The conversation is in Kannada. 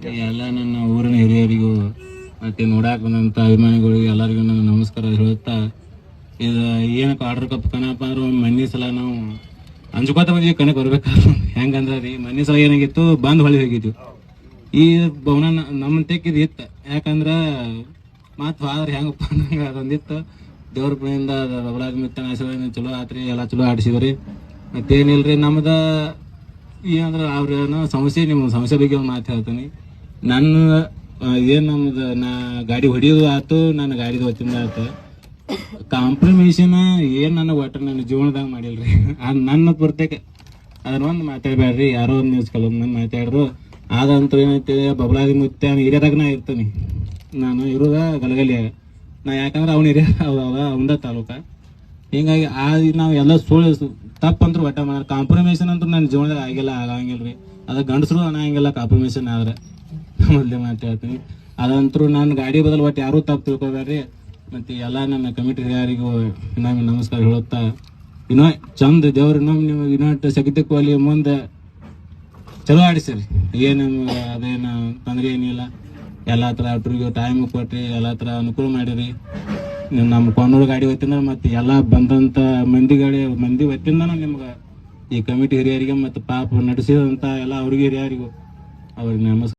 ಎಲ್ಲ ನನ್ನ ಊರಿನ ಹಿರಿಯರಿಗೂ, ಮತ್ತೆ ನೋಡಾಕ ಬಂದಂತ ಅಭಿಮಾನಿಗಳಿಗೆ ಎಲ್ಲರಿಗೂ ನನ್ನ ನಮಸ್ಕಾರ ಹೇಳುತ್ತಾ, ಇದು ಏನಕ್ಕೆ ಆರ್ಡರ್ ಕಪ್ ಕಣಪ್ಪ ಅಂದ್ರೆ ಮನ್ನಿ ಸಲ ನಾವು ಅಂಜುಕೋತ ಬಂದ್ವಿ ಕಣಕ್ ಬರ್ಬೇಕಾದ್ರೆ. ಹೆಂಗಂದ್ರೆ ರೀ ಮನ್ನಿ ಸಲ ಏನಾಗಿತ್ತು, ಬಂದ್ ಹೊಳಿ ಹೋಗಿದ್ವಿ. ಈ ಭವನ ನಮ್ಮ ತೆಕ್ಕಿದ್ ಇತ್ತು. ಯಾಕಂದ್ರ ಮತ್ ಫಾದರ್ ಹೆಂಗಪ್ಪ ಅನ್ನಂಗ ಅದೊಂದಿತ್ತು. ದೇವ್ರ ಪುಣ್ಯಿಂದ ಬಬಲಾದ ಮಿತ್ತನ ಚಲೋ ಆತ್ರಿ, ಎಲ್ಲ ಚಲೋ ಆಡಿಸಿದ್ರಿ. ಮತ್ತೇನಿಲ್ರಿ, ನಮ್ದ ಏನಂದ್ರ ಅವ್ರೇನೋ ಸಮಸ್ಯೆ, ನಿಮ್ಮ ಸಮಸ್ಯೆ ಬಗ್ಗೆ ಒಂದು ಮಾತು ಹೇಳ್ತೀನಿ. ನನ್ನ ಏನು ನಮ್ದು, ನಾ ಗಾಡಿ ಹೊಡಿಯೋದು ಆಯ್ತು ನನ್ನ ಗಾಡಿದು ಹೊತ್ತಿಂದ ಆಯ್ತು ಕಾಂಪ್ರಮೇಷನ್ ಏನು ನನ್ನ ಒಟ್ಟು ನನ್ನ ಜೀವನದಾಗ ಮಾಡಿಲ್ರಿ. ಅದು ನನ್ನ ಪೂರ್ತಕ್ಕೆ ಅದನ್ನ ಒಂದು ಮಾತಾಡಬೇಡ್ರಿ. ಯಾರೋ ಒಂದು ನ್ಯೂಸ್ ಕಲಮ್ ಮಾತಾಡ್ರು. ಆಗಂತೂ ಏನೈತಿ, ಬಬಲಾದಿ ಮುತ್ತೆ ಹಿರಿಯದಾಗ ನಾ ಇರ್ತೀನಿ. ನಾನು ಇರೋದ ಗಲಗಲಿಯಾಗ. ನಾ ಯಾಕಂದ್ರೆ ಅವ್ನು ಹಿರಿಯ ಅವ ಅವಂದ ತಾಲೂಕ. ಹಿಂಗಾಗಿ ಆ ನಾವು ಎಲ್ಲ ಸುಳ್ಳು ತಪ್ಪಂತ್ರ ಒಟ್ಟ ಮಾಡ ಕಾಂಪ್ರಮೈಸನ್ ಅಂತೂ ನನ್ನ ಜೀವನದಾಗ ಆಗಿಲ್ಲ ಆಗಂಗಿಲ್ಲ ರೀ ಅದ ಗಂಡಸರು ಅನ್ನಂಗಿಲ್ಲ ಕಾಂಪ್ರಮೈಸನ್ ಆದ್ರೆ. ಮೊದಲೇ ಮಾತಾಡ್ತೀನಿ ಅದಂತರೂ ನನ್ನ ಗಾಡಿ ಬದಲು ಒಟ್ಟು ಯಾರೂ ತಪ್ಪು ತಿಳ್ಕೊಬೇಡ್ರಿ. ಮತ್ತೆ ಎಲ್ಲ ನನ್ನ ಕಮಿಟಿ ಯಾರಿಗೂ ಇನ್ನೊಮ್ಮೆ ನಮಸ್ಕಾರ ಹೇಳುತ್ತಾ. ಇನ್ನೂ ಚಂದ ದೇವ್ರು, ಇನ್ನೊಮ್ಮೆ ನಿಮಗೆ ಇನ್ನೊಟ್ಟು ಕೋಲಿ ಮುಂದೆ. ಚಲೋ ಆಡಿಸಿರಿ. ಏನು ಅದೇನು ತೊಂದರೆ ಏನಿಲ್ಲ. ಎಲ್ಲ ಥರ ಟೈಮ್ ಕೊಟ್ರಿ, ಎಲ್ಲ ಥರ ಅನುಕೂಲ ಮಾಡಿರಿ. ನಮ್ಮ ಕೊನೂರು ಗಾಡಿ ಹೊತ್ತಿಂದ ಮತ್ತೆ ಎಲ್ಲ ಬಂದಂಥ ಮಂದಿ ಗಾಡಿ ಮಂದಿ ಹೊತ್ತಿಂದ ನಿಮ್ಗೆ ಈ ಕಮಿಟಿ ಹಿರಿಯರಿಗೆ ಮತ್ತು ಪಾಪ ನಡೆಸಿದಂಥ ಎಲ್ಲ ಅವ್ರಿಗೆ ಹಿರಿಯರಿಗೂ ಅವ್ರಿಗೆ ನಮಸ್ಕಾರ.